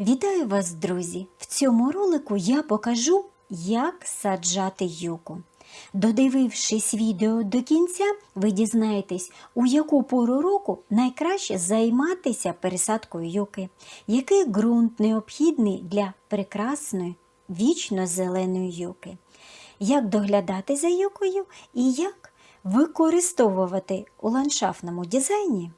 Вітаю вас, друзі! В цьому ролику я покажу, як саджати юку. Додивившись відео до кінця, ви дізнаєтесь, у яку пору року найкраще займатися пересадкою юки, який ґрунт необхідний для прекрасної вічно-зеленої юки, як доглядати за юкою і як використовувати у ландшафтному дизайні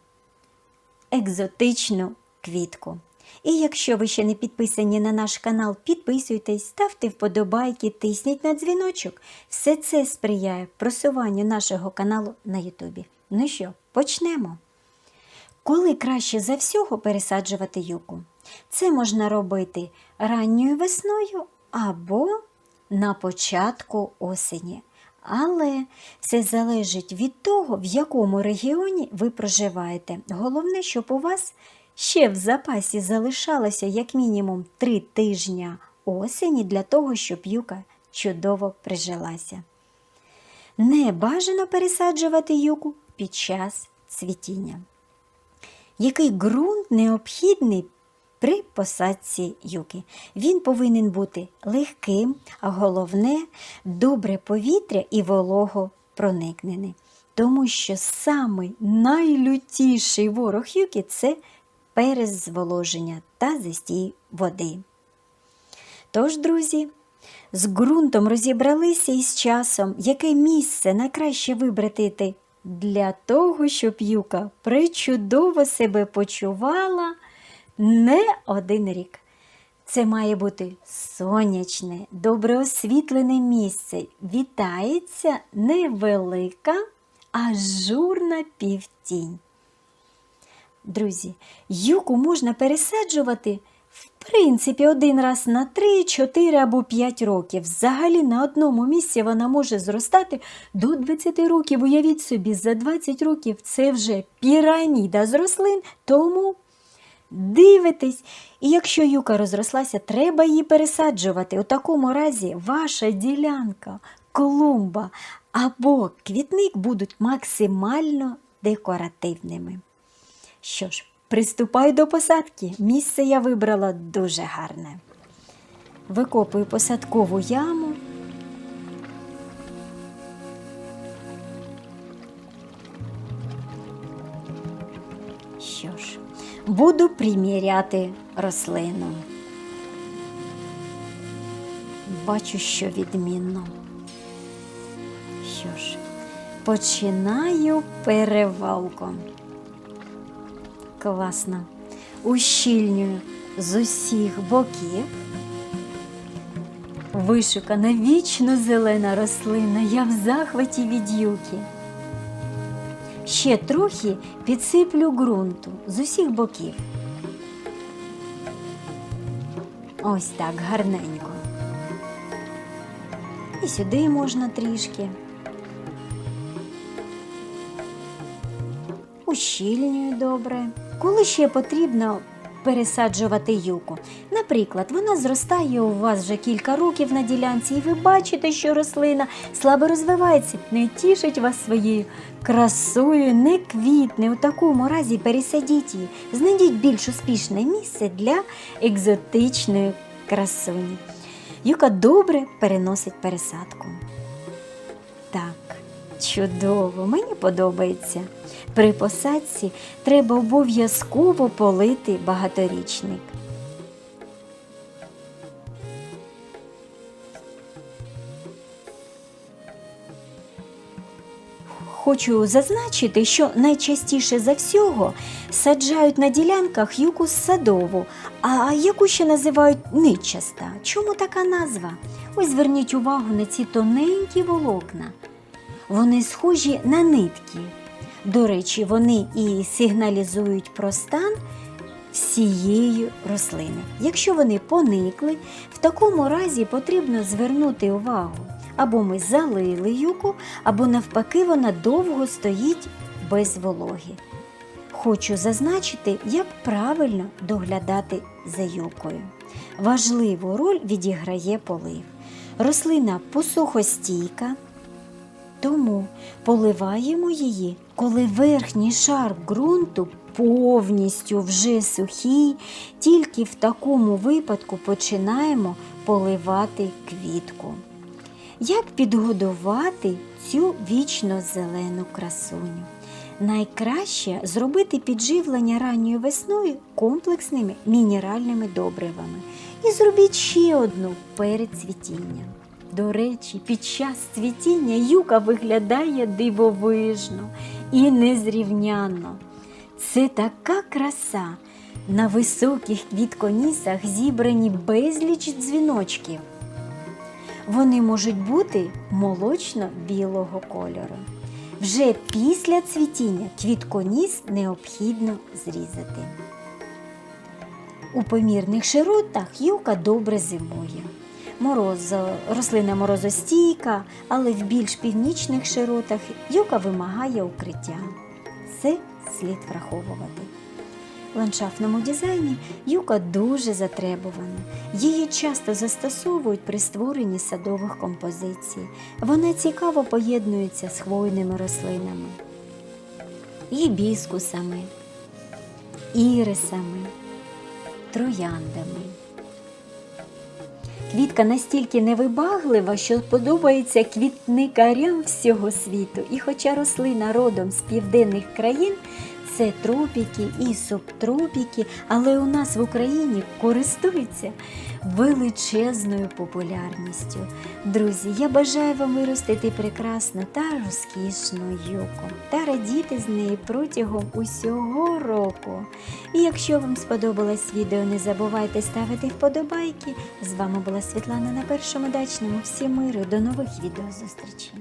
екзотичну квітку. І якщо ви ще не підписані на наш канал, підписуйтесь, ставте вподобайки, тисніть на дзвіночок. Все це сприяє просуванню нашого каналу на Ютубі. Ну що, почнемо. Коли краще за всього пересаджувати юку? Це можна робити ранньою весною або на початку осені. Але все залежить від того, в якому регіоні ви проживаєте. Головне, щоб у вас ще в запасі залишалося як мінімум три тижня осені для того, щоб юка чудово прижилася. Не бажано пересаджувати юку під час цвітіння. Який ґрунт необхідний при посадці юки? Він повинен бути легким, а головне добре повітря і волого проникнений. Тому що самий найлютіший ворог юки це перезволоження та застій води. Тож, друзі, з ґрунтом розібралися і з часом, яке місце найкраще вибрати для того, щоб юка причудово себе почувала не один рік. Це має бути сонячне, добре освітлене місце. Вітається невелика ажурна півтінь. Друзі, юку можна пересаджувати в принципі один раз на 3, 4 або 5 років. Взагалі на одному місці вона може зростати до 20 років. Уявіть собі, за 20 років це вже піраміда з рослин, тому дивитесь. І якщо юка розрослася, треба її пересаджувати. У такому разі ваша ділянка, клумба або квітник будуть максимально декоративними. Що ж, приступаю до посадки. Місце я вибрала дуже гарне. Викопую посадкову яму. Що ж, буду приміряти рослину. Бачу, що відмінно. Що ж, починаю перевалку. Класно. Ущільнюю з усіх боків. Вишукана вічно зелена рослина, я в захваті від юки. Ще трохи підсиплю ґрунту з усіх боків. Ось так гарненько. І сюди можна трішки. ущільнюю добре. Коли ще потрібно пересаджувати юку? Наприклад, вона зростає у вас вже кілька років на ділянці, і ви бачите, що рослина слабо розвивається, не тішить вас своєю красою, не квітне. У такому разі пересадіть її, знайдіть більш успішне місце для екзотичної красуні. Юка добре переносить пересадку. Так, чудово, мені подобається. При посадці треба обов'язково полити багаторічник. Хочу зазначити, що найчастіше за всього саджають на ділянках юку садову, а яку ще називають ничаста. Чому така назва? Ось зверніть увагу на ці тоненькі волокна. Вони схожі на нитки. До речі, вони і сигналізують про стан всієї рослини. Якщо вони поникли, в такому разі потрібно звернути увагу. Або ми залили юку, або навпаки, вона довго стоїть без вологи. Хочу зазначити, як правильно доглядати за юкою. Важливу роль відіграє полив. Рослина посухостійка, тому поливаємо її, коли верхній шар ґрунту повністю вже сухий, тільки в такому випадку починаємо поливати квітку. Як підгодувати цю вічно зелену красуню? Найкраще зробити підживлення ранньою весною комплексними мінеральними добривами. І зробіть ще одну перед цвітінням. До речі, під час цвітіння юка виглядає дивовижно і незрівнянно. Це така краса. На високих квітконісах зібрані безліч дзвіночків. Вони можуть бути молочно-білого кольору. Вже після цвітіння квітконіс необхідно зрізати. У помірних широтах юка добре зимує. Морозо, рослина морозостійка, але в більш північних широтах юка вимагає укриття. Це слід враховувати. В ландшафтному дизайні юка дуже затребувана. Її часто застосовують при створенні садових композицій. Вона цікаво поєднується з хвойними рослинами, гібіскусами, ірисами, трояндами. Квітка настільки невибаглива, що подобається квітникарям всього світу. І хоча рослина родом з південних країн, це тропіки і субтропіки, але у нас в Україні користуються величезною популярністю. Друзі, я бажаю вам виростити прекрасну та розкішну юку та радіти з неї протягом усього року. І якщо вам сподобалось відео, не забувайте ставити вподобайки. З вами була Світлана на першому дачному. Всім миру, до нових відео зустрічей.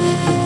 you.